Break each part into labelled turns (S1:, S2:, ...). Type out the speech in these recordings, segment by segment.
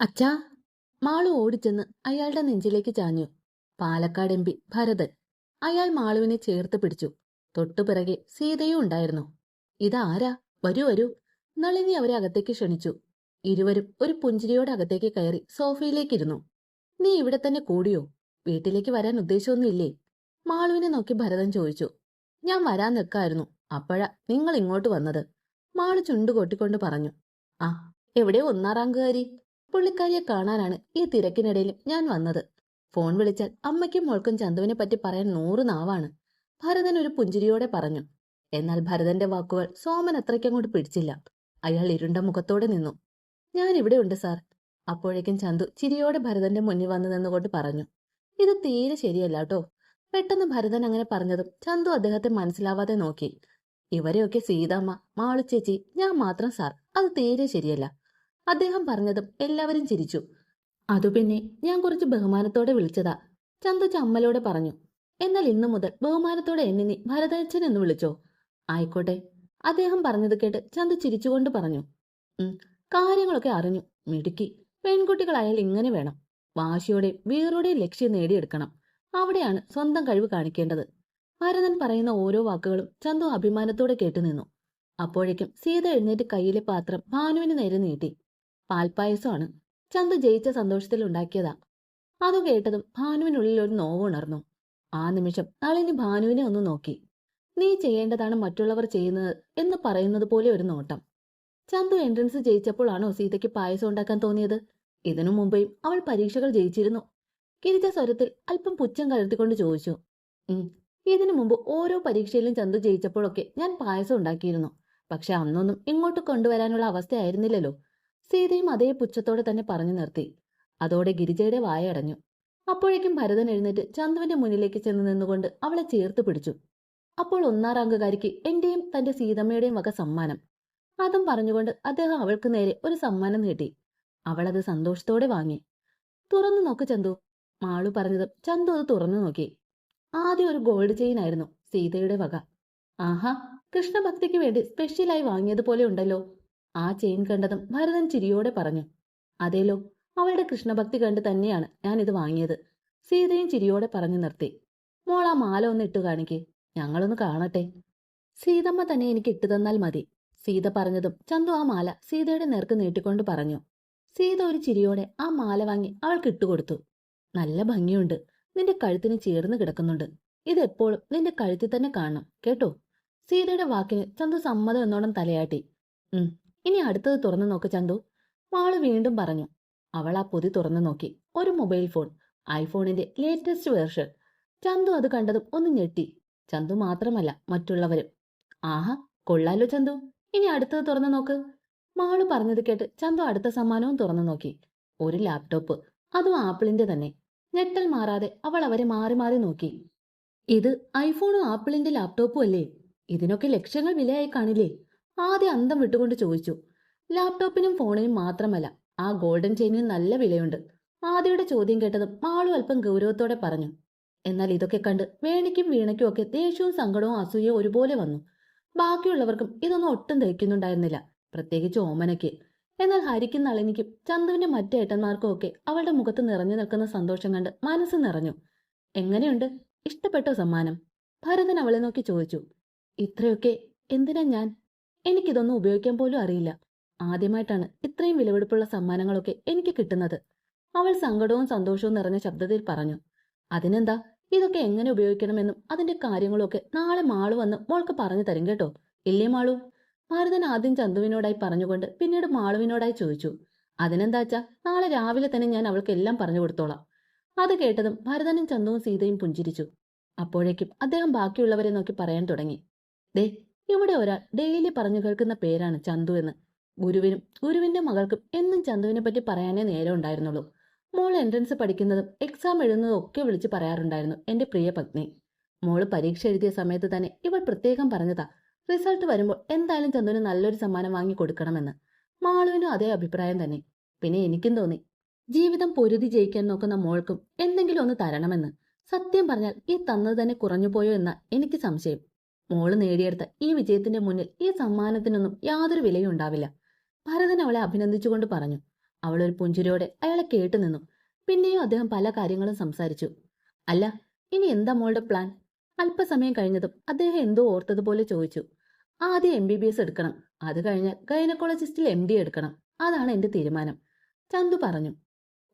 S1: അച്ഛാ മാളു ഓടിച്ചെന്ന് അയാളുടെ നെഞ്ചിലേക്ക് ചാഞ്ഞു. പാലക്കാട് എം പി ഭരതൻ അയാൾ മാളുവിനെ ചേർത്ത് പിടിച്ചു. തൊട്ടുപിറകെ സീതയും ഉണ്ടായിരുന്നു. ഇതാരാ? വരൂ വരൂ. നളിനി അവരെ അകത്തേക്ക് ക്ഷണിച്ചു. ഇരുവരും ഒരു പുഞ്ചിരിയോടെ അകത്തേക്ക് കയറി സോഫയിലേക്കിരുന്നു. നീ ഇവിടെ തന്നെ കൂടിയോ? വീട്ടിലേക്ക് വരാൻ ഉദ്ദേശമൊന്നുമില്ലേ? മാളുവിനെ നോക്കി ഭരതൻ ചോദിച്ചു. ഞാൻ വരാൻ നിൽക്കായിരുന്നു. അപ്പോഴാ നിങ്ങൾ ഇങ്ങോട്ട് വന്നത്. മാളു ചുണ്ടു കൊട്ടിക്കൊണ്ട് പറഞ്ഞു. ആ എവിടെ ഒന്നാം റാങ്കുകാരി. പുള്ളിക്കാരിയെ കാണാനാണ് ഈ തിരക്കിനിടയിൽ ഞാൻ വന്നത്. ഫോൺ വിളിച്ചാൽ അമ്മയ്ക്കും മോൾക്കും ചന്തുവിനെ പറ്റി പറയാൻ നൂറ് നാവാണ്. ഭരതൻ ഒരു പുഞ്ചിരിയോടെ പറഞ്ഞു. എന്നാൽ ഭരതന്റെ വാക്കുകൾ സോമൻ അത്രയ്ക്കങ്ങോട്ട് പിടിച്ചില്ല. അയാൾ ഇരുണ്ട മുഖത്തോടെ നിന്നു. ഞാൻ ഇവിടെ ഉണ്ട് സാർ. അപ്പോഴേക്കും ചന്തു ചിരിയോടെ ഭരതന്റെ മുന്നിൽ വന്നു നിന്നുകൊണ്ട് പറഞ്ഞു. ഇത് തീരെ ശരിയല്ല കേട്ടോ. പെട്ടെന്ന് ഭരതൻ അങ്ങനെ പറഞ്ഞതും ചന്തു അദ്ദേഹത്തെ മനസ്സിലാവാതെ നോക്കി. ഇവരെയൊക്കെ സീതാമ്മ ചേച്ചി ഞാൻ മാത്രം സാർ. അത് തീരെ ശരിയല്ല. അദ്ദേഹം പറഞ്ഞതും എല്ലാവരും ചിരിച്ചു. അതു പിന്നെ ഞാൻ കുറച്ച് ബഹുമാനത്തോടെ വിളിച്ചതാ ചന്തു ചമ്മലോടെ പറഞ്ഞു. എന്നാൽ ഇന്നു മുതൽ ബഹുമാനത്തോടെ എന്നെ നീ ഭരതച്ചൻ എന്ന് വിളിച്ചോ? ആയിക്കോട്ടെ അദ്ദേഹം പറഞ്ഞത് കേട്ട് ചന്തു ചിരിച്ചുകൊണ്ട് പറഞ്ഞു. കാര്യങ്ങളൊക്കെ അറിഞ്ഞു. മിടുക്കി. പെൺകുട്ടികളായാൽ ഇങ്ങനെ വേണം. വാശിയോടെയും വീറോടെയും ലക്ഷ്യം നേടിയെടുക്കണം. അവിടെയാണ് സ്വന്തം കഴിവ് കാണിക്കേണ്ടത്. ഭരതൻ പറയുന്ന ഓരോ വാക്കുകളും ചന്തു അഭിമാനത്തോടെ കേട്ടുനിന്നു. അപ്പോഴേക്കും സീത എഴുന്നേറ്റ് കയ്യിലെ പാത്രം ഭാനുവിന് നേരെ നീട്ടി. പാൽപ്പായസമാണ്. ചന്തു ജയിച്ച സന്തോഷത്തിൽ ഉണ്ടാക്കിയതാ. അതു കേട്ടതും ഭാനുവിനുള്ളിൽ ഒരു നോവ് ഉണർന്നു. ആ നിമിഷം നളിനി ഭാനുവിനെ ഒന്ന് നോക്കി. നീ ചെയ്യേണ്ടതാണ് മറ്റുള്ളവർ ചെയ്യുന്നത് എന്ന് പറയുന്നത് പോലെ ഒരു നോട്ടം. ചന്തു എൻട്രൻസ് ജയിച്ചപ്പോഴാണോ സീതയ്ക്ക് പായസം ഉണ്ടാക്കാൻ തോന്നിയത്? ഇതിനു മുമ്പേയും അവൾ പരീക്ഷകൾ ജയിച്ചിരുന്നു. കിരിച്ച സ്വരത്തിൽ അല്പം പുച്ഛം കലർത്തിക്കൊണ്ട് ചോദിച്ചു. ഇതിനു മുമ്പ് ഓരോ പരീക്ഷയിലും ചന്തു ജയിച്ചപ്പോഴൊക്കെ ഞാൻ പായസം ഉണ്ടാക്കിയിരുന്നു. പക്ഷെ അന്നൊന്നും ഇങ്ങോട്ട് കൊണ്ടുവരാനുള്ള അവസ്ഥയായിരുന്നില്ലല്ലോ. സീതയും അതേ പുച്ഛത്തോടെ തന്നെ പറഞ്ഞു നിർത്തി. അതോടെ ഗിരിജയുടെ വായ അടഞ്ഞു. അപ്പോഴേക്കും ഭരതൻ എഴുന്നേറ്റ് ചന്ദുവിന്റെ മുന്നിലേക്ക് ചെന്ന് നിന്നുകൊണ്ട് അവളെ ചേർത്ത് പിടിച്ചു. അപ്പോൾ ഒന്നാം റാങ്കുകാരിക്ക് എന്റെയും തന്റെ സീതമ്മയുടെയും വക സമ്മാനം. അതും പറഞ്ഞുകൊണ്ട് അദ്ദേഹം അവൾക്ക് നേരെ ഒരു സമ്മാനം നീട്ടി. അവളത് സന്തോഷത്തോടെ വാങ്ങി. തുറന്നു നോക്ക് ചന്തു മാളു പറഞ്ഞതും ചന്തു അത് തുറന്നു നോക്കി. ആദ്യം ഒരു ഗോൾഡ് ചെയിൻ ആയിരുന്നു സീതയുടെ വക. ആഹാ കൃഷ്ണഭക്തിക്ക് വേണ്ടി സ്പെഷ്യലായി വാങ്ങിയതുപോലെ ഉണ്ടല്ലോ. ആ ചെയിൻ കണ്ടതും ഭരതൻ ചിരിയോടെ പറഞ്ഞു അതേലോ അവളുടെ കൃഷ്ണഭക്തി കണ്ട് തന്നെയാണ് ഞാൻ ഇത് വാങ്ങിയത്. സീതയും ചിരിയോടെ പറഞ്ഞു നിർത്തി ആ മാല ഒന്ന് ഇട്ടു കാണിക്കേ ഞങ്ങളൊന്ന് കാണട്ടെ. സീതമ്മ തന്നെ എനിക്ക് ഇട്ടു തന്നാൽ മതി സീത പറഞ്ഞതും ചന്തു ആ മാല സീതയുടെ നേർക്ക് നീട്ടിക്കൊണ്ട് പറഞ്ഞു. സീത ഒരു ചിരിയോടെ ആ മാല വാങ്ങി അവൾക്ക് ഇട്ടുകൊടുത്തു നല്ല ഭംഗിയുണ്ട് നിന്റെ കഴുത്തിന് ചേർന്ന് കിടക്കുന്നുണ്ട് ഇതെപ്പോഴും നിന്റെ കഴുത്തിൽ തന്നെ കാണണം കേട്ടോ? സീതയുടെ വാക്കിന് ചന്തു സമ്മതം എന്നോണം തലയാട്ടി. ഉം ഇനി അടുത്തത് തുറന്നു നോക്ക് ചന്തു. മാൾ വീണ്ടും പറഞ്ഞു. അവൾ ആ പൊതി തുറന്നു നോക്കി. ഒരു മൊബൈൽ ഫോൺ. ഐഫോണിന്റെ ലേറ്റസ്റ്റ് വേർഷൻ ചന്തു അത് കണ്ടതും ഒന്ന് ഞെട്ടി. ചന്തു മാത്രമല്ല മറ്റുള്ളവരും. ആഹാ കൊള്ളാലോ ചന്തു. ഇനി അടുത്തത് തുറന്നു നോക്ക്. മാൾ പറഞ്ഞത് കേട്ട് ചന്തു അടുത്ത സമ്മാനവും തുറന്നു നോക്കി. ഒരു ലാപ്ടോപ്പ് അതും ആപ്പിളിന്റെ തന്നെ. ഞെട്ടൽ മാറാതെ അവൾ അവരെ മാറി മാറി നോക്കി. ഇത് ഐഫോണും ആപ്പിളിന്റെ ലാപ്ടോപ്പും അല്ലേ? ഇതിനൊക്കെ ലക്ഷങ്ങൾ വിലയായി കാണില്ലേ? ആദ്യം അന്തം വിട്ടുകൊണ്ട് ചോദിച്ചു. ലാപ്ടോപ്പിനും ഫോണിനും മാത്രമല്ല ആ ഗോൾഡൻ ചെയിനിനും നല്ല വിലയുണ്ട്. ആദ്യയുടെ ചോദ്യം കേട്ടതും മാളു അല്പം ഗൗരവത്തോടെ പറഞ്ഞു. എന്നാൽ ഇതൊക്കെ കണ്ട് വേണിക്കും വീണയ്ക്കും ഒക്കെ ദേഷ്യവും സങ്കടവും അസൂയയും ഒരുപോലെ വന്നു. ബാക്കിയുള്ളവർക്കും ഇതൊന്നും ഒട്ടും ദഹിക്കുന്നുണ്ടായിരുന്നില്ല പ്രത്യേകിച്ച് ഓമനയ്ക്ക്. എന്നാൽ ഹരിക്കും നളിനിക്കും ചന്തുവിന്റെ മറ്റേട്ടന്മാർക്കും ഒക്കെ അവളുടെ മുഖത്ത് നിറഞ്ഞു നിൽക്കുന്ന സന്തോഷം കണ്ട് മനസ്സ് നിറഞ്ഞു. എങ്ങനെയുണ്ട്? ഇഷ്ടപ്പെട്ടോ സമ്മാനം? ഭരതൻ അവളെ നോക്കി ചോദിച്ചു. ഇത്രയൊക്കെ? എന്തിനാ ഞാൻ? എനിക്കിതൊന്നും ഉപയോഗിക്കാൻ പോലും അറിയില്ല. ആദ്യമായിട്ടാണ് ഇത്രയും വിലപിടിപ്പുള്ള സമ്മാനങ്ങളൊക്കെ എനിക്ക് കിട്ടുന്നത്. അവൾ സങ്കടവും സന്തോഷവും നിറഞ്ഞ ശബ്ദത്തിൽ പറഞ്ഞു. അതിനെന്താ? ഇതൊക്കെ എങ്ങനെ ഉപയോഗിക്കണമെന്നും അതിന്റെ കാര്യങ്ങളൊക്കെ നാളെ മാളു വന്ന് മോൾക്ക് പറഞ്ഞു തരും കേട്ടോ. ഇല്ലേ മാളു? ഭാരതൻ ആദ്യം ചന്തുവിനോടായി പറഞ്ഞുകൊണ്ട് പിന്നീട് മാളുവിനോടായി ചോദിച്ചു. അതിനെന്താച്ചാ നാളെ രാവിലെ തന്നെ ഞാൻ അവൾക്ക് എല്ലാം പറഞ്ഞു കൊടുത്തോളാം. അത് കേട്ടതും ഭരതനും ചന്തുവും സീതയും പുഞ്ചിരിച്ചു. അപ്പോഴേക്കും അദ്ദേഹം ബാക്കിയുള്ളവരെ നോക്കി പറയാൻ തുടങ്ങി. ദേ ഇവിടെ ഒരാൾ ഡെയിലി പറഞ്ഞു കേൾക്കുന്ന പേരാണ് ചന്തു എന്ന്. ഗുരുവിനും ഗുരുവിന്റെ മകൾക്കും എന്നും ചന്തുവിനെ പറ്റി പറയാനേ നേരം ഉണ്ടായിരുന്നുള്ളൂ. മോൾ എൻട്രൻസ് പഠിക്കുന്നതും എക്സാം എഴുതുന്നതും ഒക്കെ വിളിച്ച് പറയാറുണ്ടായിരുന്നു എന്റെ പ്രിയ പത്നി. മോൾ പരീക്ഷ എഴുതിയ സമയത്ത് തന്നെ ഇവൾ പ്രത്യേകം പറഞ്ഞതാ റിസൾട്ട് വരുമ്പോൾ എന്തായാലും ചന്തുവിന് നല്ലൊരു സമ്മാനം വാങ്ങി കൊടുക്കണമെന്ന്. മാളുവിനും അതേ അഭിപ്രായം തന്നെ. പിന്നെ എനിക്കും തോന്നി ജീവിതം പൊരുതി ജയിക്കാൻ നോക്കുന്ന മോൾക്കും എന്തെങ്കിലും ഒന്ന് തരണമെന്ന്. സത്യം പറഞ്ഞാൽ ഈ തന്നത് തന്നെ കുറഞ്ഞുപോയോ എന്ന എനിക്ക് സംശയം. മോൾ നേടിയെടുത്ത ഈ വിജയത്തിന്റെ മുന്നിൽ ഈ സമ്മാനത്തിനൊന്നും യാതൊരു വിലയും ഉണ്ടാവില്ല. ഭരതൻ അവളെ അഭിനന്ദിച്ചുകൊണ്ട് പറഞ്ഞു. അവളൊരു പുഞ്ചിരിയോടെ അയാളെ കേട്ടു നിന്നു. പിന്നെയും അദ്ദേഹം പല കാര്യങ്ങളും സംസാരിച്ചു. അല്ല ഇനി എന്താ മോളുടെ പ്ലാൻ അല്പസമയം കഴിഞ്ഞതും അദ്ദേഹം എന്തോ ഓർത്തതുപോലെ ചോദിച്ചു. ആദ്യം എം ബി ബി എസ് എടുക്കണം. അത് കഴിഞ്ഞാൽ ഗൈനക്കോളജിസ്റ്റിൽ എം ഡി എടുക്കണം. അതാണ് എന്റെ തീരുമാനം. ചന്തു പറഞ്ഞു.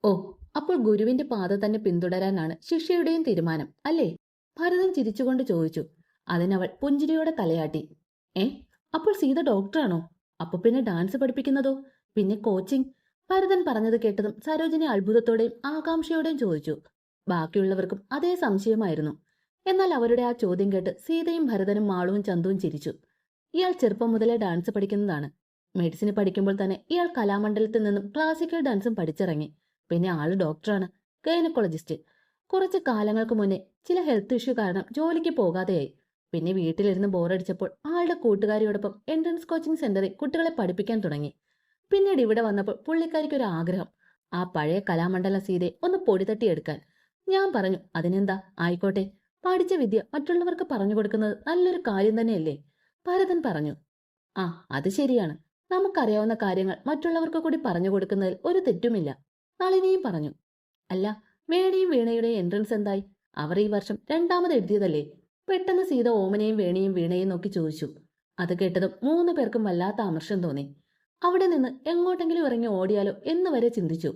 S1: ഓ അപ്പോൾ ഗുരുവിന്റെ പാത തന്നെ പിന്തുടരാനാണ് ശിഷ്യയുടെയും തീരുമാനം അല്ലേ? ഭരതൻ ചിരിച്ചുകൊണ്ട് ചോദിച്ചു. അതിനവൾ പുഞ്ചിരിയോടെ തലയാട്ടി. ഏ അപ്പോൾ സീത ഡോക്ടറാണോ? അപ്പൊ പിന്നെ ഡാൻസ് പഠിപ്പിക്കുന്നതോ? പിന്നെ കോച്ചിങ്? ഭരതൻ പറഞ്ഞത് കേട്ടതും സരോജിനി അത്ഭുതത്തോടെയും ആകാംക്ഷയോടെയും ചോദിച്ചു. ബാക്കിയുള്ളവർക്കും അതേ സംശയമായിരുന്നു. എന്നാൽ അവരുടെ ആ ചോദ്യം കേട്ട് സീതയും ഭരതനും മാളുവും ചന്തുവും ചിരിച്ചു. ഇയാൾ ചെറുപ്പം മുതലേ ഡാൻസ് പഠിക്കുന്നതാണ്. മെഡിസിന് പഠിക്കുമ്പോൾ തന്നെ ഇയാൾ കലാമണ്ഡലത്തിൽ നിന്നും ക്ലാസിക്കൽ ഡാൻസും പഠിച്ചിറങ്ങി. പിന്നെ ആൾ ഡോക്ടറാണ് ഗൈനക്കോളജിസ്റ്റ്. കുറച്ച് കാലങ്ങൾക്ക് മുന്നേ ചില ഹെൽത്ത് ഇഷ്യൂ കാരണം ജോലിക്ക് പോകാതെയായി. പിന്നെ വീട്ടിലിരുന്ന് ബോറടിച്ചപ്പോൾ ആളുടെ കൂട്ടുകാരിയോടൊപ്പം എൻട്രൻസ് കോച്ചിങ് സെന്ററിൽ കുട്ടികളെ പഠിപ്പിക്കാൻ തുടങ്ങി. പിന്നീട് ഇവിടെ വന്നപ്പോൾ പുള്ളിക്കാരിക്ക് ഒരു ആഗ്രഹം. ആ പഴയ കലാമണ്ഡല സീതയെ ഒന്ന് പൊടി തട്ടിയെടുക്കാൻ ഞാൻ പറഞ്ഞു അതിനെന്താ? ആയിക്കോട്ടെ. പഠിച്ച വിദ്യ മറ്റുള്ളവർക്ക് പറഞ്ഞു കൊടുക്കുന്നത് നല്ലൊരു കാര്യം തന്നെയല്ലേ? ഭരതൻ പറഞ്ഞു ആ അത് ശരിയാണ്. നമുക്കറിയാവുന്ന കാര്യങ്ങൾ മറ്റുള്ളവർക്ക് കൂടി പറഞ്ഞു കൊടുക്കുന്നതിൽ ഒരു തെറ്റുമില്ല. നളിനിയും പറഞ്ഞു അല്ല വേണിയും വീണയുടെയും എൻട്രൻസ് എന്തായി? അവർ ഈ വർഷം രണ്ടാമത് എഴുതിയതല്ലേ? പെട്ടെന്ന് സീത ഓമനയും വേണിയും വീണയും നോക്കി ചോദിച്ചു. അത് കേട്ടതും മൂന്ന് പേർക്കും വല്ലാത്ത അമർഷം തോന്നി. അവിടെ നിന്ന് എങ്ങോട്ടെങ്കിലും ഇറങ്ങി ഓടിയാലോ എന്ന് വരെ ചിന്തിച്ചു.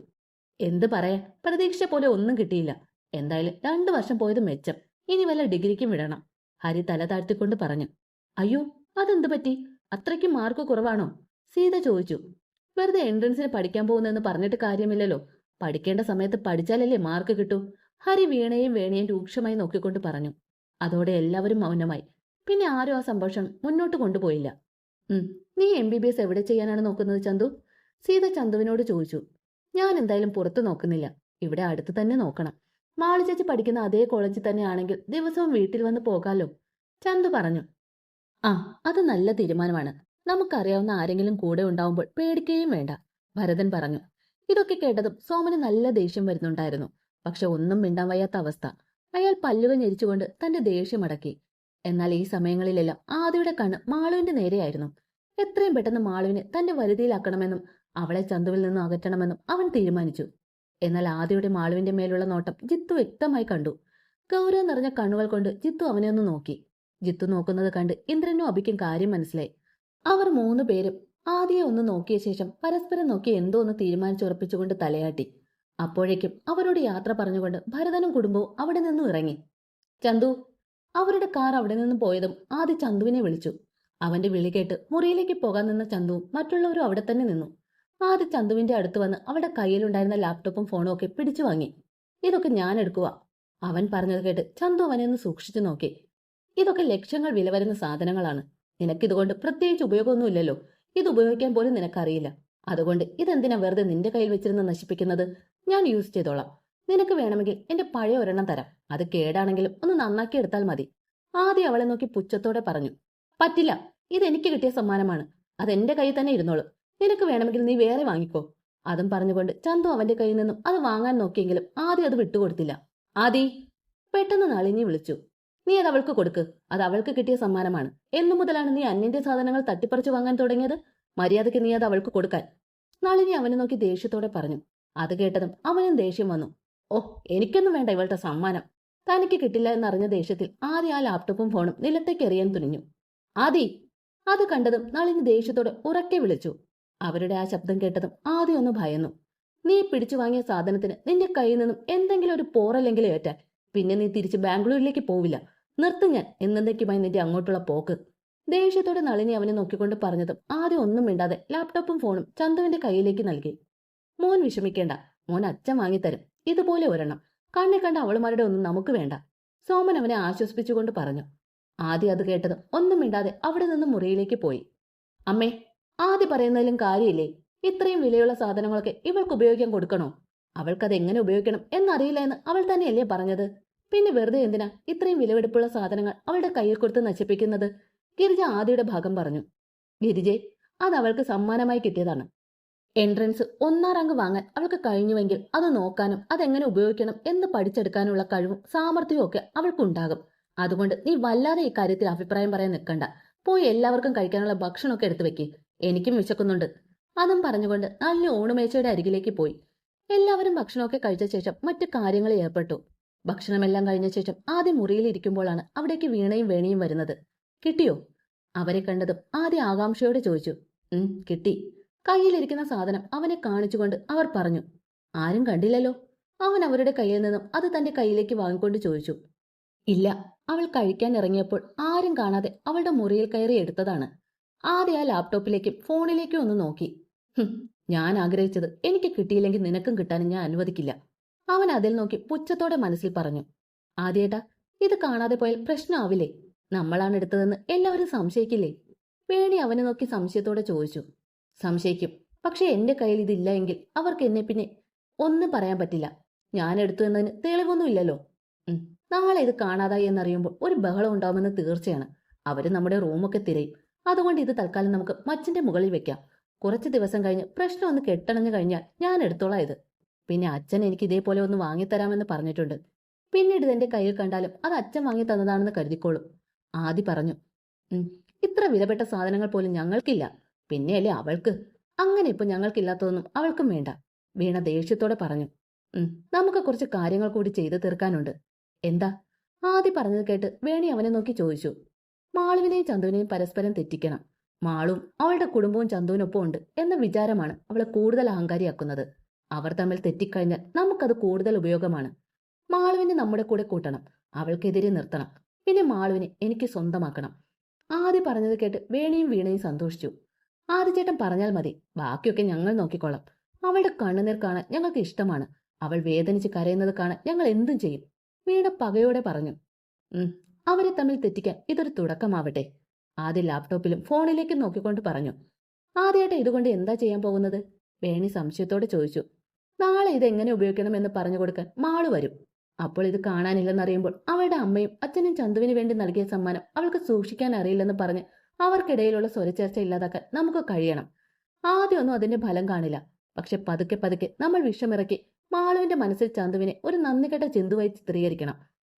S1: എന്ത് പറയാൻ? പ്രതീക്ഷ പോലെ ഒന്നും കിട്ടിയില്ല. എന്തായാലും രണ്ടു വർഷം പോയത് മെച്ചം. ഇനി വല്ല ഡിഗ്രിക്കും വിടണം. ഹരി തല താഴ്ത്തിക്കൊണ്ട് പറഞ്ഞു. അയ്യോ അതെന്ത് പറ്റി? അത്രയ്ക്ക് മാർക്ക് കുറവാണോ? സീത ചോദിച്ചു. വെറുതെ എൻട്രൻസിന് പഠിക്കാൻ പോകുന്നെന്ന് പറഞ്ഞിട്ട് കാര്യമില്ലല്ലോ. പഠിക്കേണ്ട സമയത്ത് പഠിച്ചാലല്ലേ മാർക്ക് കിട്ടൂ? ഹരി വീണയും വേണയും രൂക്ഷമായി നോക്കിക്കൊണ്ട് പറഞ്ഞു. അതോടെ എല്ലാവരും മൗനമായി. പിന്നെ ആരും ആ സംഭാഷണം മുന്നോട്ട് കൊണ്ടുപോയില്ല. നീ എം ബി ബി എസ് എവിടെ ചെയ്യാനാണ് നോക്കുന്നത് ചന്തു? സീത ചന്തുവിനോട് ചോദിച്ചു. ഞാൻ എന്തായാലും പുറത്തു നോക്കുന്നില്ല. ഇവിടെ അടുത്ത് തന്നെ നോക്കണം. മാളി ചേച്ചി പഠിക്കുന്ന അതേ കോളേജിൽ തന്നെ ആണെങ്കിൽ ദിവസവും വീട്ടിൽ വന്ന് പോകാലോ? ചന്തു പറഞ്ഞു. ആ അത് നല്ല തീരുമാനമാണ്. നമുക്കറിയാവുന്ന ആരെങ്കിലും കൂടെ ഉണ്ടാവുമ്പോൾ പേടിക്കുകയും വേണ്ട ഭരതൻ പറഞ്ഞു. ഇതൊക്കെ കേട്ടതും സോമന് നല്ല ദേഷ്യം വരുന്നുണ്ടായിരുന്നു. പക്ഷെ ഒന്നും മിണ്ടാൻ വയ്യാത്ത അവസ്ഥ. അയാൾ പല്ലുകൾ ഞെരിച്ചുകൊണ്ട് തന്റെ ദേഷ്യം അടക്കി. എന്നാൽ ഈ സമയങ്ങളിലെല്ലാം ആദിയുടെ കണ്ണ് മാളുവിന്റെ നേരെയായിരുന്നു. എത്രയും പെട്ടെന്ന് മാളുവിനെ തന്റെ വരുതിയിലാക്കണമെന്നും അവളെ ചന്തുവിൽ നിന്നും അകറ്റണമെന്നും അവൻ തീരുമാനിച്ചു. എന്നാൽ ആദിയുടെ മാളുവിന്റെ മേലുള്ള നോട്ടം ജിത്തു വ്യക്തമായി കണ്ടു. ഗൗരവം നിറഞ്ഞ കണ്ണുകൾ കൊണ്ട് ജിത്തു അവനെ ഒന്ന് നോക്കി. ജിത്തു നോക്കുന്നത് കണ്ട് ഇന്ദ്രനും അഭിക്കും കാര്യം മനസ്സിലായി. അവർ മൂന്നു പേരും ആദ്യം ഒന്ന് നോക്കിയ ശേഷം പരസ്പരം നോക്കി എന്തോ ഒന്ന് തീരുമാനിച്ചുറപ്പിച്ചുകൊണ്ട് തലയാട്ടി. അപ്പോഴേക്കും അവരോട് യാത്ര പറഞ്ഞുകൊണ്ട് ഭരതനും കുടുംബവും അവിടെ നിന്നും ഇറങ്ങി. ചന്തു അവരുടെ കാർ അവിടെ നിന്നും പോയതും ആദ്യ ചന്തുവിനെ വിളിച്ചു. അവന്റെ വിളി കേട്ട് മുറിയിലേക്ക് പോകാൻ നിന്ന ചന്തുവും മറ്റുള്ളവരും അവിടെ തന്നെ നിന്നു. ആദ്യ ചന്തുവിന്റെ അടുത്ത് വന്ന് അവളുടെ കയ്യിലുണ്ടായിരുന്ന ലാപ്ടോപ്പും ഫോണും ഒക്കെ പിടിച്ചു വാങ്ങി. ഇതൊക്കെ ഞാൻ എടുക്കുക അവൻ പറഞ്ഞത് കേട്ട് ചന്തു അവനെ ഒന്ന് സൂക്ഷിച്ചു നോക്കി. ഇതൊക്കെ ലക്ഷങ്ങൾ വില വരുന്ന സാധനങ്ങളാണ്. നിനക്കിതുകൊണ്ട് പ്രത്യേകിച്ച് ഉപയോഗമൊന്നുമില്ലല്ലോ. ഇത് ഉപയോഗിക്കാൻ പോലും നിനക്കറിയില്ല. അതുകൊണ്ട് ഇതെന്തിനാ വെറുതെ നിന്റെ കയ്യിൽ വെച്ചിരുന്ന് നശിപ്പിക്കുന്നത്? ഞാൻ യൂസ് ചെയ്തോളാം. നിനക്ക് വേണമെങ്കിൽ എന്റെ പഴയ ഒരെണ്ണം തരാം. അത് കേടാണെങ്കിലും ഒന്ന് നന്നാക്കി എടുത്താൽ മതി. ആദ്യം അവളെ നോക്കി പുച്ഛത്തോടെ പറഞ്ഞു പറ്റില്ല ഇത് എനിക്ക് കിട്ടിയ സമ്മാനമാണ്. അത് എന്റെ കയ്യിൽ തന്നെ ഇരുന്നോളൂ. നിനക്ക് വേണമെങ്കിൽ നീ വേറെ വാങ്ങിക്കോ. അതും പറഞ്ഞുകൊണ്ട് ചന്തു അവന്റെ കയ്യിൽ നിന്നും അത് വാങ്ങാൻ നോക്കിയെങ്കിലും ആദ്യം അത് വിട്ടുകൊടുത്തില്ല. ആദി പെട്ടെന്ന് നളിനി വിളിച്ചു നീ അത് അവൾക്ക് കൊടുക്ക്. അത് അവൾക്ക് കിട്ടിയ സമ്മാനമാണ്. എന്നു മുതലാണ് നീ അന്യന്റെ സാധനങ്ങൾ തട്ടിപ്പറിച്ചു വാങ്ങാൻ തുടങ്ങിയത്? മര്യാദയ്ക്ക് നീ അത് അവൾക്ക് കൊടുക്കാൻ. നളിനി അവനെ നോക്കി ദേഷ്യത്തോടെ പറഞ്ഞു. അത് കേട്ടതും അവനും ദേഷ്യം വന്നു. ഓ എനിക്കൊന്നും വേണ്ട ഇവളുടെ സമ്മാനം. തനിക്ക് കിട്ടില്ല എന്നറിഞ്ഞ ദേഷ്യത്തിൽ ആദ്യം ആ ലാപ്ടോപ്പും ഫോണും നിലത്തേക്ക് എറിയാൻ തുനിഞ്ഞു. ആദി അത് കണ്ടതും നളിനി ദേഷ്യത്തോടെ ഉറക്കെ വിളിച്ചു. അവരുടെ ആ ശബ്ദം കേട്ടതും ആദ്യം ഒന്ന് ഭയന്നു. നീ പിടിച്ചു വാങ്ങിയ സാധനത്തിന് നിന്റെ കയ്യിൽ നിന്നും എന്തെങ്കിലും ഒരു പോറല്ലെങ്കിലും ഏറ്റാൽ പിന്നെ നീ തിരിച്ച് ബാംഗ്ലൂരിലേക്ക് പോവില്ല. നിർത്തു ഞാൻ. എന്നേക്കുമായി നിന്റെ അങ്ങോട്ടുള്ള പോക്ക്? ദേഷ്യത്തോടെ നളിനി അവനെ നോക്കിക്കൊണ്ട് പറഞ്ഞതും ആദ്യം ഒന്നും മിണ്ടാതെ ലാപ്ടോപ്പും ഫോണും ചന്തുവിന്റെ കയ്യിലേക്ക് നൽകി. മോൻ വിഷമിക്കേണ്ട. മോൻ അച്ഛൻ വാങ്ങിത്തരും. ഇതുപോലെ ഒരെണ്ണം. കണ്ണെ കണ്ട അവളുമാരുടെ ഒന്നും നമുക്ക് വേണ്ട. സോമൻ അവനെ ആശ്വസിപ്പിച്ചുകൊണ്ട് പറഞ്ഞു. ആദ്യം അത് കേട്ടതും ഒന്നും മിണ്ടാതെ അവിടെ നിന്ന് മുറിയിലേക്ക് പോയി. അമ്മേ ആദ്യ പറയുന്നതിലും കാര്യമില്ലേ? ഇത്രയും വിലയുള്ള സാധനങ്ങളൊക്കെ ഇവൾക്ക് ഉപയോഗിക്കാൻ കൊടുക്കണോ? അവൾക്കത് എങ്ങനെ ഉപയോഗിക്കണം എന്നറിയില്ല എന്ന് അവൾ തന്നെയല്ലേ പറഞ്ഞത്? പിന്നെ വെറുതെ എന്തിനാ ഇത്രയും വിലവെടുപ്പുള്ള സാധനങ്ങൾ അവളുടെ കയ്യിൽ കൊടുത്ത് നശിപ്പിക്കുന്നത്? ഗിരിജ ആദിയുടെ ഭാഗം പറഞ്ഞു ഗിരിജെ അത് അവൾക്ക് സമ്മാനമായി കിട്ടിയതാണ്. എൻട്രൻസ് ഒന്നാം റാങ്ക് വാങ്ങാൻ അവൾക്ക് കഴിഞ്ഞുവെങ്കിൽ അത് നോക്കാനും അതെങ്ങനെ ഉപയോഗിക്കണം എന്ന് പഠിച്ചെടുക്കാനുള്ള കഴിവും സാമർഥ്യവും ഒക്കെ അവൾക്കുണ്ടാകും. അതുകൊണ്ട് നീ വല്ലാതെ ഇക്കാര്യത്തിൽ അഭിപ്രായം പറയാൻ നിൽക്കണ്ട. പോയി എല്ലാവർക്കും കഴിക്കാനുള്ള ഭക്ഷണമൊക്കെ എടുത്തു വെക്ക്. എനിക്കും വിശക്കുന്നുണ്ട്. അതും പറഞ്ഞുകൊണ്ട് നല്ല ഓണുമേച്ചയുടെ അരികിലേക്ക് പോയി. എല്ലാവരും ഭക്ഷണമൊക്കെ കഴിച്ച ശേഷം മറ്റു കാര്യങ്ങളിൽ ഏർപ്പെട്ടു. ഭക്ഷണമെല്ലാം കഴിഞ്ഞ ശേഷം ആദ്യം മുറിയിൽ ഇരിക്കുമ്പോഴാണ് അവിടേക്ക് വീണയും വേണിയും വരുന്നത്. കിട്ടിയോ? അവരെ കണ്ടതും ആദ്യം ആകാംക്ഷയോടെ ചോദിച്ചു. ഉം കിട്ടി. കയ്യിലിരിക്കുന്ന സാധനം അവനെ കാണിച്ചുകൊണ്ട് അവർ പറഞ്ഞു. ആരും കണ്ടില്ലല്ലോ. അവൻ അവരുടെ കയ്യിൽ നിന്നും അത് തന്റെ കയ്യിലേക്ക് വാങ്ങിക്കൊണ്ട് ചോദിച്ചു. ഇല്ല അവൾ കഴിക്കാൻ ഇറങ്ങിയപ്പോൾ ആരും കാണാതെ അവളുടെ മുറിയിൽ കയറി എടുത്തതാണ്. ആദ്യം ആ ലാപ്ടോപ്പിലേക്കും ഫോണിലേക്കും ഒന്ന് നോക്കി. ഞാൻ ആഗ്രഹിച്ചത് എനിക്ക് കിട്ടിയില്ലെങ്കിൽ നിനക്കും കിട്ടാനും ഞാൻ അനുവദിക്കില്ല. അവൻ അതിൽ നോക്കി പുച്ഛത്തോടെ മനസ്സിൽ പറഞ്ഞു. ആദ്യേട്ടാ ഇത് കാണാതെ പോയാൽ പ്രശ്നമാവില്ലേ നമ്മളാണ് എടുത്തതെന്ന് എല്ലാവരും സംശയിക്കില്ലേ? വേണി അവനെ നോക്കി സംശയത്തോടെ ചോദിച്ചു. സംശയിക്കും. പക്ഷെ എന്റെ കയ്യിൽ ഇതില്ല എങ്കിൽ അവർക്ക് എന്നെ പിന്നെ ഒന്നും പറയാൻ പറ്റില്ല. ഞാൻ എടുത്തു എന്നതിന് തെളിവൊന്നുമില്ലല്ലോ. നാളെ ഇത് കാണാതായി എന്നറിയുമ്പോൾ ഒരു ബഹളം ഉണ്ടാവുമെന്ന് തീർച്ചയാണ്. അവർ നമ്മുടെ റൂമൊക്കെ തിരയും. അതുകൊണ്ട് ഇത് തൽക്കാലം നമുക്ക് മച്ചിന്റെ മുകളിൽ വെക്കാം. കുറച്ച് ദിവസം കഴിഞ്ഞ് പ്രശ്നം ഒന്ന് കെട്ടണഞ്ഞു കഴിഞ്ഞാൽ ഞാൻ എടുത്തോളാം ഇത്. പിന്നെ അച്ഛൻ എനിക്ക് ഇതേപോലെ ഒന്ന് വാങ്ങിത്തരാമെന്ന് പറഞ്ഞിട്ടുണ്ട്. പിന്നീട് ഇതെന്റെ കയ്യിൽ കണ്ടാലും അത് അച്ഛൻ വാങ്ങി തന്നതാണെന്ന് കരുതിക്കോളും. ആദി പറഞ്ഞു ഇത്ര വിലപ്പെട്ട സാധനങ്ങൾ പോലും ഞങ്ങൾക്കില്ല. പിന്നെയല്ലേ അവൾക്ക്? അങ്ങനെ ഇപ്പൊ ഞങ്ങൾക്കില്ലാത്തതൊന്നും അവൾക്കും വേണ്ട വീണ ദേഷ്യത്തോടെ പറഞ്ഞു. "ഉം, നമുക്ക് കുറച്ച് കാര്യങ്ങൾ കൂടി ചെയ്തു തീർക്കാനുണ്ട്. എന്താ? ആദി പറഞ്ഞത് കേട്ട് വേണി അവനെ നോക്കി ചോദിച്ചു. മാളുവിനെയും ചന്തുവിനെയും പരസ്പരം തെറ്റിക്കണം. മാളും അവളുടെ കുടുംബവും ചന്തുവിനൊപ്പം ഉണ്ട് എന്ന വിചാരമാണ് അവളെ കൂടുതൽ അഹങ്കാരിയാക്കുന്നത്. അവർ തമ്മിൽ തെറ്റിക്കഴിഞ്ഞാൽ നമുക്കത് കൂടുതൽ ഉപയോഗമാണ്. മാളുവിനെ നമ്മുടെ കൂടെ കൂട്ടണം. അവൾക്കെതിരെ നിർത്തണം. പിന്നെ മാളുവിനെ എനിക്ക് സ്വന്തമാക്കണം. ആദ്യ പറഞ്ഞത് കേട്ട് വേണിയും വീണയും സന്തോഷിച്ചു. ആദിച്ചേട്ടൻ പറഞ്ഞാൽ മതി ബാക്കിയൊക്കെ ഞങ്ങൾ നോക്കിക്കോളാം. അവളുടെ കണ്ണുനീർ കാണാൻ ഞങ്ങൾക്ക് ഇഷ്ടമാണ്. അവൾ വേദനിച്ച് കരയുന്നത് കാണാൻ ഞങ്ങൾ എന്തും ചെയ്യും. വീണ പകയോടെ പറഞ്ഞു ഉം അവരെ തമ്മിൽ തെറ്റിക്കാൻ ഇതൊരു തുടക്കമാവട്ടെ ആദ്യം ലാപ്ടോപ്പിലും ഫോണിലേക്ക് നോക്കിക്കൊണ്ട് പറഞ്ഞു. ആദ്യമായിട്ട് ഇതുകൊണ്ട് എന്താ ചെയ്യാൻ പോകുന്നത്? വേണി സംശയത്തോടെ ചോദിച്ചു നാളെ ഇതെങ്ങനെ ഉപയോഗിക്കണമെന്ന് പറഞ്ഞു കൊടുക്കാൻ മാൾ വരും. അപ്പോൾ ഇത് കാണാനില്ലെന്നറിയുമ്പോൾ അവളുടെ അമ്മയും അച്ഛനും ചന്തുവിന് വേണ്ടി നൽകിയ സമ്മാനം അവൾക്ക് സൂക്ഷിക്കാൻ അറിയില്ലെന്ന് പറഞ്ഞ് അവർക്കിടയിലുള്ള സ്വരച്ചേർച്ച ഇല്ലാതാക്കാൻ നമുക്ക് കഴിയണം. ആദ്യമൊന്നും അതിന്റെ ഫലം കാണില്ല. പക്ഷെ പതുക്കെ പതുക്കെ നമ്മൾ വിഷമിറക്കി മാളുവിന്റെ മനസ്സിൽ ചന്തുവിനെ ഒരു നന്ദികെട്ട ചിന്തുവായി ചിത്രീകരിക്കണം.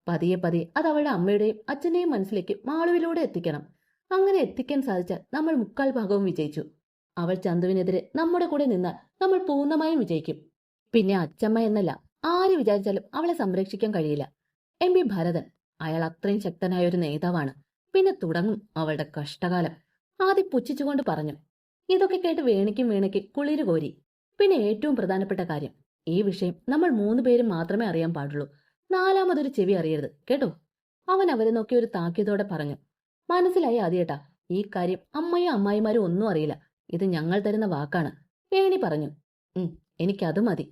S1: പതിയെ പതിയെ അത് അവളുടെ അമ്മയുടെയും അച്ഛന്റെയും മനസ്സിലേക്ക് മാളുവിലൂടെ എത്തിക്കണം. അങ്ങനെ എത്തിക്കാൻ സാധിച്ചാൽ നമ്മൾ മുക്കാൽ ഭാഗവും വിജയിച്ചു. അവൾ ചന്തുവിനെതിരെ നമ്മുടെ കൂടെ നിന്നാൽ നമ്മൾ പൂർണമായും വിജയിക്കും. പിന്നെ അച്ഛമ്മ എന്നല്ല ആര് വിചാരിച്ചാലും അവളെ സംരക്ഷിക്കാൻ കഴിയില്ല. എം പി ഭരതൻ അയാൾ അത്രയും ശക്തനായ ഒരു നേതാവാണ്. പിന്നെ തുടങ്ങും അവളുടെ കഷ്ടകാലം. ആദ്യം പുച്ഛിച്ചുകൊണ്ട് പറഞ്ഞു ഇതൊക്കെ കേട്ട് വേണിക്കും വീണയ്ക്ക് കുളിര് കോരി. പിന്നെ ഏറ്റവും പ്രധാനപ്പെട്ട കാര്യം ഈ വിഷയം നമ്മൾ മൂന്ന് പേരും മാത്രമേ അറിയാൻ പാടുള്ളൂ. നാലാമതൊരു ചെവി അറിയരുത് കേട്ടോ? അവൻ അവരെ നോക്കി ഒരു താക്കിയതോടെ പറഞ്ഞു മനസ്സിലായി ആദ്യേട്ടാ ഈ കാര്യം അമ്മയും അമ്മായിമാരും ഒന്നും അറിയില്ല. ഇത് ഞങ്ങൾ തരുന്ന വാക്കാണ്. ഏണി പറഞ്ഞു ഉം എനിക്കത് മതി.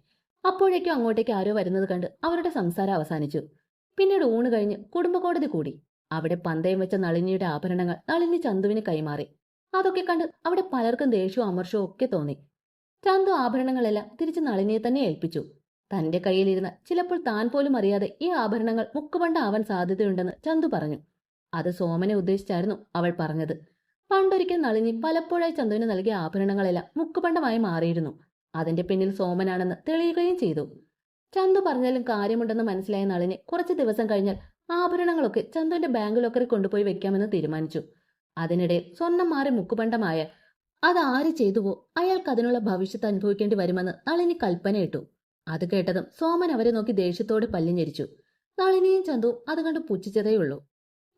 S1: അപ്പോഴേക്കും അങ്ങോട്ടേക്ക് ആരോ വരുന്നത് കണ്ട് അവരുടെ സംസാരം അവസാനിച്ചു. പിന്നീട് ഊണ് കഴിഞ്ഞ് കുടുംബകോടതി കൂടി. അവിടെ പന്തയം വെച്ച നളിനിയുടെ ആഭരണങ്ങൾ നളിനി ചന്തുവിന് കൈമാറി. അതൊക്കെ കണ്ട് അവിടെ പലർക്കും ദേഷ്യവും അമർഷവും ഒക്കെ തോന്നി. ചന്തു ആഭരണങ്ങളെല്ലാം തിരിച്ച് നളിനിയെ തന്നെ ഏൽപ്പിച്ചു. തന്റെ കയ്യിലിരുന്ന ചിലപ്പോൾ താൻ പോലും അറിയാതെ ഈ ആഭരണങ്ങൾ മുക്കുപണ്ടാവാൻ സാധ്യതയുണ്ടെന്ന് ചന്തു പറഞ്ഞു. അത് സോമനെ ഉദ്ദേശിച്ചായിരുന്നു അവൾ പറഞ്ഞത്. പണ്ടൊരിക്കൽ നളിനി പലപ്പോഴായി ചന്തുവിന് നൽകിയ ആഭരണങ്ങളെല്ലാം മുക്കുപണ്ടമായി മാറിയിരുന്നു. അതിന്റെ പിന്നിൽ സോമനാണെന്ന് തെളിയുകയും ചെയ്തു. ചന്തു പറഞ്ഞാലും കാര്യമുണ്ടെന്ന് മനസ്സിലായ നളിനി കുറച്ച് ദിവസം കഴിഞ്ഞാൽ ആഭരണങ്ങളൊക്കെ ചന്തുവിന്റെ ബാങ്ക് ലോക്കറിൽ കൊണ്ടുപോയി വെക്കാമെന്ന് തീരുമാനിച്ചു. അതിനിടെ സ്വർണം മാറി മുക്കുപണ്ടമായ അത് ആര് ചെയ്തുവോ അയാൾക്ക് അതിനുള്ള ഭവിഷ്യത്ത് അനുഭവിക്കേണ്ടി വരുമെന്ന് നളിനി കൽപ്പനയിട്ടു അത് കേട്ടതും സോമൻ അവരെ നോക്കി ദേഷ്യത്തോടെ പല്ലിഞ്ഞരിച്ചു. നളിനിയും ചന്തുവും അത് കണ്ട് പുച്ഛിച്ചതേയുള്ളൂ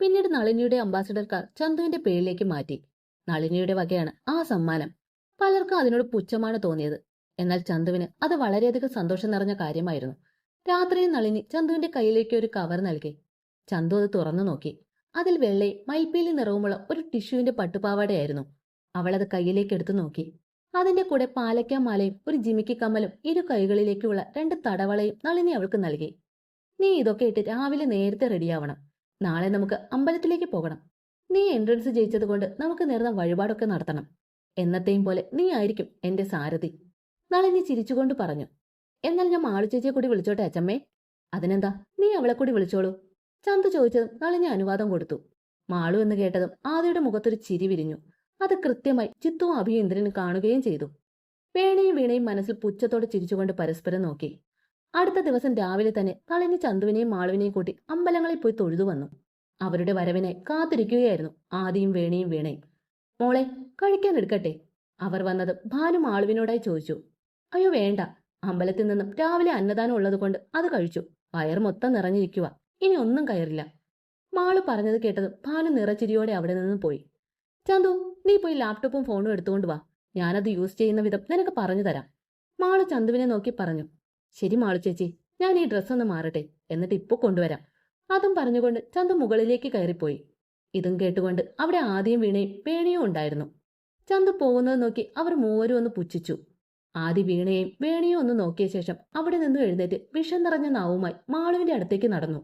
S1: പിന്നീട് നളിനിയുടെ അംബാസഡർ കാർ ചന്തുവിന്റെ പേരിലേക്ക് മാറ്റി. നളിനിയുടെ വകയാണ് ആ സമ്മാനം. പലർക്കും അതിനോട് പുച്ഛമാണ് തോന്നിയത്. എന്നാൽ ചന്തുവിന് അത് വളരെയധികം സന്തോഷം നിറഞ്ഞ കാര്യമായിരുന്നു. രാത്രിയിൽ നളിനി ചന്തുവിന്റെ കയ്യിലേക്ക് ഒരു കവർ നൽകി. ചന്തു അത് തുറന്നു നോക്കി. അതിൽ വെള്ളയും മയിൽപ്പീലി നിറവുമുള്ള ഒരു ടിഷ്യൂവിന്റെ പട്ടുപാവാടയായിരുന്നു. അവൾ അത് കയ്യിലേക്ക് എടുത്തു നോക്കി. അതിന്റെ കൂടെ പാലക്കാമാലയും ഒരു ജിമിക്കി കമ്മലും ഇരു കൈകളിലേക്കുള്ള രണ്ട് തടവളയും നളിനി അവൾക്ക് നൽകി. നീ ഇതൊക്കെ ഇട്ട് രാവിലെ നേരത്തെ റെഡിയാവണം. നാളെ നമുക്ക് അമ്പലത്തിലേക്ക് പോകണം. നീ എൻട്രൻസ് ജയിച്ചതുകൊണ്ട് നമുക്ക് നേർന്ന വഴിപാടൊക്കെ നടത്തണം. എന്നത്തെയും പോലെ നീ ആയിരിക്കും എന്റെ സാരഥി. നളിനി ചിരിച്ചുകൊണ്ട് പറഞ്ഞു എന്നാൽ ഞാൻ മാളു ചേച്ചിയെ കൂടി വിളിച്ചോട്ടെ അച്ചമ്മേ. അതിനെന്താ? നീ അവളെ കൂടി വിളിച്ചോളൂ. ചന്തു ചോദിച്ചതും നളിനി അനുവാദം കൊടുത്തു. മാളു എന്ന് കേട്ടതും ആദ്യയുടെ മുഖത്തൊരു ചിരി വിരിഞ്ഞു. അത് കൃത്യമായി ചിത്തുവും അഭിയും കാണുകയും ചെയ്തു. വേണയും വീണയും മനസ്സിൽ പുച്ഛത്തോടെ ചിരിച്ചുകൊണ്ട് പരസ്പരം നോക്കി. അടുത്ത ദിവസം രാവിലെ തന്നെ നളിനി ചന്തുവിനെയും മാളുവിനെയും കൂട്ടി അമ്പലങ്ങളിൽ പോയി തൊഴുതു വന്നു. അവരുടെ വരവിനെ കാത്തിരിക്കുകയായിരുന്നു ആദിയും വേണയും വീണയും. മോളെ കഴിക്കാൻ എടുക്കട്ടെ? അവർ വന്നത് ഭാനു മാളുവിനോടായി ചോദിച്ചു. അയ്യോ വേണ്ട. അമ്പലത്തിൽ നിന്നും രാവിലെ അന്നദാനം ഉള്ളതുകൊണ്ട് അത് കഴിച്ചു. വയർ മൊത്തം നിറഞ്ഞിരിക്കുക ഇനി ഒന്നും കയറില്ല. മാളു പറഞ്ഞത് കേട്ടത് ഭാനു നിറച്ചിരിയോടെ അവിടെ നിന്ന് പോയി. ചന്തു നീ പോയി ലാപ്ടോപ്പും ഫോണും എടുത്തുകൊണ്ട് വാ. ഞാനത് യൂസ് ചെയ്യുന്ന വിധം നിനക്ക് പറഞ്ഞു തരാം. മാളു ചന്തുവിനെ നോക്കി പറഞ്ഞു. ശരി മാളു ചേച്ചി ഞാൻ ഈ ഡ്രസ്സ് ഒന്ന് മാറട്ടെ. എന്നിട്ട് ഇപ്പൊ കൊണ്ടുവരാം. അതും പറഞ്ഞുകൊണ്ട് ചന്തു മുകളിലേക്ക് കയറിപ്പോയി. ഇതും കേട്ടുകൊണ്ട് അവിടെ ആദ്യം വീണയും വേണിയും ഉണ്ടായിരുന്നു. ചന്തു പോകുന്നത് നോക്കി അവർ മൂവരും ഒന്ന് പുച്ഛിച്ചു. ആദ്യ വീണയും വേണിയും ഒന്ന് നോക്കിയ ശേഷം അവിടെ നിന്ന് എഴുന്നേറ്റ് വിഷം നിറഞ്ഞ നാവുമായി മാളുവിന്റെ അടുത്തേക്ക് നടന്നു.